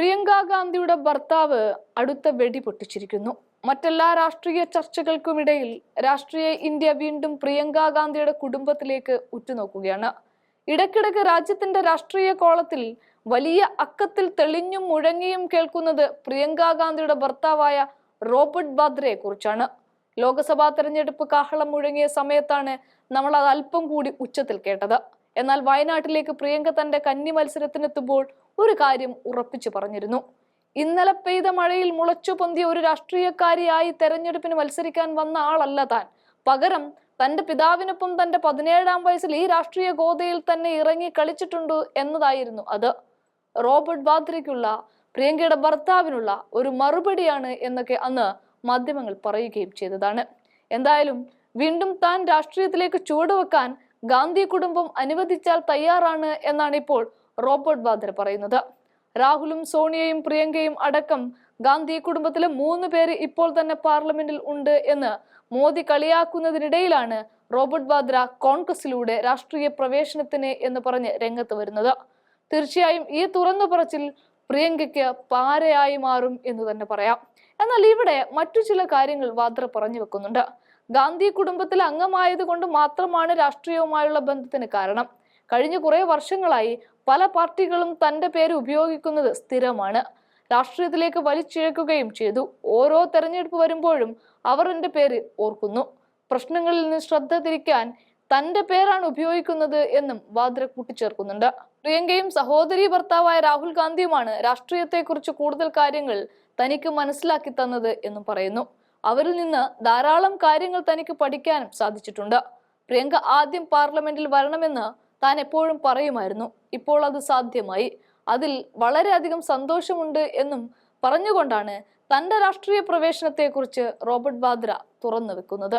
പ്രിയങ്ക ഗാന്ധിയുടെ ഭർത്താവ് അടുത്ത വെടി പൊട്ടിച്ചിരിക്കുന്നു. മറ്റെല്ലാ രാഷ്ട്രീയ ചർച്ചകൾക്കുമിടയിൽ രാഷ്ട്രീയ ഇന്ത്യ വീണ്ടും പ്രിയങ്ക ഗാന്ധിയുടെ കുടുംബത്തിലേക്ക് ഉറ്റുനോക്കുകയാണ്. ഇടയ്ക്കിടയ്ക്ക് രാജ്യത്തിന്റെ രാഷ്ട്രീയ കോളത്തിൽ വലിയ അക്കത്തിൽ തെളിഞ്ഞും മുഴങ്ങിയും കേൾക്കുന്നത് പ്രിയങ്ക ഗാന്ധിയുടെ ഭർത്താവായ റോബർട്ട് ബാദ്രയെ കുറിച്ചാണ്. ലോക്സഭാ തെരഞ്ഞെടുപ്പ് കാഹളം മുഴങ്ങിയ സമയത്താണ് നമ്മൾ അത് അല്പം കൂടി ഉച്ചത്തിൽ കേട്ടത്. എന്നാൽ വയനാട്ടിലേക്ക് പ്രിയങ്ക തന്റെ കന്നി മത്സരത്തിനെത്തുമ്പോൾ ഒരു കാര്യം ഉറപ്പിച്ചു പറഞ്ഞിരുന്നു. ഇന്നലെ പെയ്ത മഴയിൽ മുളച്ചു പൊന്തിയ ഒരു രാഷ്ട്രീയക്കാരിയായി തെരഞ്ഞെടുപ്പിന് മത്സരിക്കാൻ വന്ന ആളല്ല താൻ. പകരം തന്റെ പിതാവിനൊപ്പം തന്റെ പതിനേഴാം വയസ്സിൽ ഈ രാഷ്ട്രീയ ഗോതയിൽ തന്നെ ഇറങ്ങി കളിച്ചിട്ടുണ്ട് എന്നതായിരുന്നു അത്. റോബർട്ട് വാദ്രയ്ക്കുള്ള പ്രിയങ്കയുടെ ഭർത്താവിനുള്ള ഒരു മറുപടിയാണ് എന്നൊക്കെ അന്ന് മാധ്യമങ്ങൾ പറയുകയും ചെയ്തതാണ്. എന്തായാലും വീണ്ടും താൻ രാഷ്ട്രീയത്തിലേക്ക് ചുവടുവെക്കാൻ ഗാന്ധി കുടുംബം അനുവദിച്ചാൽ തയ്യാറാണ് എന്നാണ് ഇപ്പോൾ റോബർട്ട് വാദ്ര പറയുന്നത്. രാഹുലും സോണിയയും പ്രിയങ്കയും അടക്കം ഗാന്ധി കുടുംബത്തിലെ മൂന്ന് പേര് ഇപ്പോൾ തന്നെ പാർലമെന്റിൽ ഉണ്ട് എന്ന് മോദി കളിയാക്കുന്നതിനിടയിലാണ് റോബർട്ട് വാദ്ര കോൺഗ്രസിലൂടെ രാഷ്ട്രീയ പ്രവേശനത്തിന് എന്ന് പറഞ്ഞ് രംഗത്ത് വരുന്നത്. തീർച്ചയായും ഈ തുറന്നു പറച്ചിൽ പ്രിയങ്കയ്ക്ക് പാരയായി മാറും എന്ന് തന്നെ പറയാം. എന്നാൽ ഇവിടെ മറ്റു ചില കാര്യങ്ങൾ വാദ്ര പറഞ്ഞു വെക്കുന്നുണ്ട്. ഗാന്ധി കുടുംബത്തിൽ അംഗമായത് കൊണ്ട് മാത്രമാണ് രാഷ്ട്രീയവുമായുള്ള ബന്ധത്തിന് കാരണം. കഴിഞ്ഞ കുറെ വർഷങ്ങളായി പല പാർട്ടികളും തന്റെ പേര് ഉപയോഗിക്കുന്നത് സ്ഥിരമാണ്. രാഷ്ട്രീയത്തിലേക്ക് വലിച്ചിഴക്കുകയും ചെയ്തു. ഓരോ തെരഞ്ഞെടുപ്പ് വരുമ്പോഴും അവർ എന്റെ പേര് ഓർക്കുന്നു. പ്രശ്നങ്ങളിൽ നിന്ന് ശ്രദ്ധ തിരിക്കാൻ തന്റെ പേരാണ് ഉപയോഗിക്കുന്നത് എന്നും വാദ്ര കൂട്ടിച്ചേർക്കുന്നുണ്ട്. പ്രിയങ്കയും സഹോദരി ഭർത്താവായ രാഹുൽ ഗാന്ധിയുമാണ് രാഷ്ട്രീയത്തെക്കുറിച്ച് കൂടുതൽ കാര്യങ്ങൾ തനിക്ക് മനസ്സിലാക്കി തന്നത് എന്നും പറയുന്നു. അവരിൽ നിന്ന് ധാരാളം കാര്യങ്ങൾ തനിക്ക് പഠിക്കാനും സാധിച്ചിട്ടുണ്ട്. പ്രിയങ്ക ആദ്യം പാർലമെന്റിൽ വരണമെന്ന് താൻ എപ്പോഴും പറയുമായിരുന്നു. ഇപ്പോൾ അത് സാധ്യമായി. അതിൽ വളരെയധികം സന്തോഷമുണ്ട് എന്നും പറഞ്ഞുകൊണ്ടാണ് തന്റെ രാഷ്ട്രീയ പ്രവേശനത്തെക്കുറിച്ച് റോബർട്ട് വാദ്ര തുറന്നു വെക്കുന്നത്